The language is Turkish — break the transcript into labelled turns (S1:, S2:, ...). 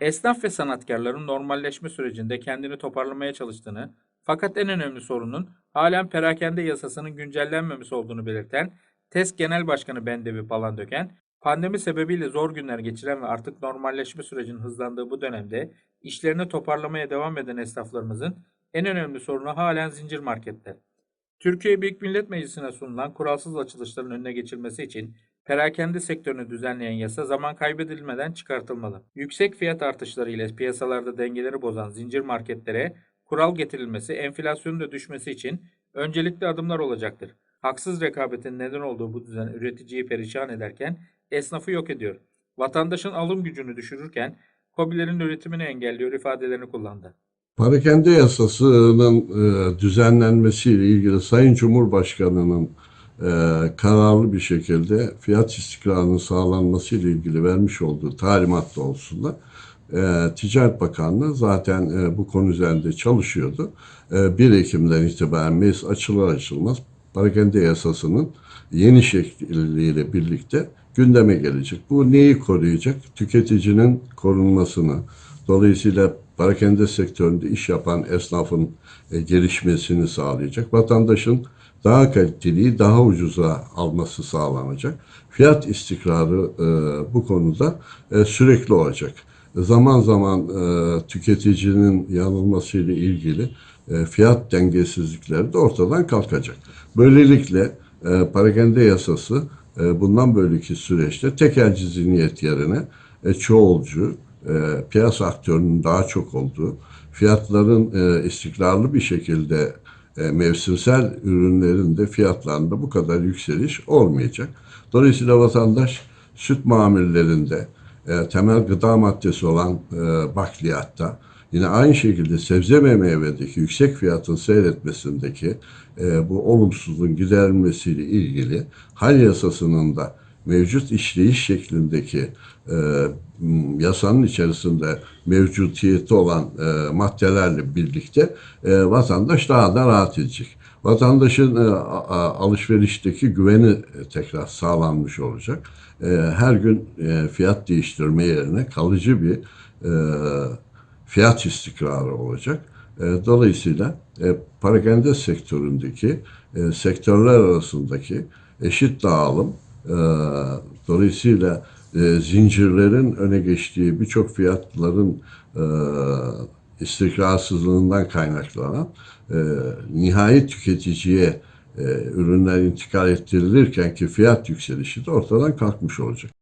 S1: Esnaf ve sanatkarların normalleşme sürecinde kendini toparlamaya çalıştığını fakat en önemli sorunun halen perakende yasasının güncellenmemesi olduğunu belirten TESK Genel Başkanı Bendevi Palandöken, pandemi sebebiyle zor günler geçiren ve artık normalleşme sürecinin hızlandığı bu dönemde işlerini toparlamaya devam eden esnaflarımızın en önemli sorunu halen zincir marketler. Türkiye Büyük Millet Meclisi'ne sunulan kuralsız açılışların önüne geçilmesi için perakende sektörünü düzenleyen yasa zaman kaybedilmeden çıkartılmalı. Yüksek fiyat artışları ile piyasalarda dengeleri bozan zincir marketlere kural getirilmesi, enflasyonun da düşmesi için öncelikli adımlar olacaktır. Haksız rekabetin neden olduğu bu düzen üreticiyi perişan ederken esnafı yok ediyor. Vatandaşın alım gücünü düşürürken KOBİ'lerin üretimini engelliyor ifadelerini kullandı.
S2: Parakende yasasının e, düzenlenmesiyle ilgili Sayın Cumhurbaşkanı'nın e, kararlı bir şekilde fiyat istikrarının sağlanması ile ilgili vermiş olduğu talimat doğrultusunda e, Ticaret Bakanlığı zaten e, bu konu üzerinde çalışıyordu. E, 1 Ekim'den itibaren meclis açılır açılmaz parakende yasasının yeni şekliyle birlikte gündeme gelecek. Bu neyi koruyacak? Tüketicinin korunmasını, dolayısıyla parakende sektöründe iş yapan esnafın e, gelişmesini sağlayacak. Vatandaşın daha kaliteliyi daha ucuza alması sağlanacak. Fiyat istikrarı e, bu konuda e, sürekli olacak. Zaman zaman e, tüketicinin yanılmasıyla ilgili e, fiyat dengesizlikleri de ortadan kalkacak. Böylelikle e, parakende yasası e, bundan böyleki süreçte tekelci zihniyet yerine e, çoğulcu, e, piyasa aktörünün daha çok olduğu, fiyatların e, istikrarlı bir şekilde mevsimsel ürünlerin de fiyatlarında bu kadar yükseliş olmayacak. Dolayısıyla vatandaş süt mamullerinde e, temel gıda maddesi olan e, bakliyatta yine aynı şekilde sebze ve meyvedeki yüksek fiyatın seyretmesindeki e, bu olumsuzluğun giderilmesiyle ilgili hal yasasının da mevcut işleyiş şeklindeki e, yasanın içerisinde mevcutiyeti olan e, maddelerle birlikte e, vatandaş daha da rahat edecek. Vatandaşın e, a- alışverişteki güveni e, tekrar sağlanmış olacak. E, her gün e, fiyat değiştirme yerine kalıcı bir e, fiyat istikrarı olacak. E, dolayısıyla e, parakende sektöründeki e, sektörler arasındaki eşit dağılım dolayısıyla e, zincirlerin öne geçtiği birçok fiyatların e, istikrarsızlığından kaynaklanan e, nihai tüketiciye ürünler intikal ettirilirken ki fiyat yükselişi de ortadan kalkmış olacak.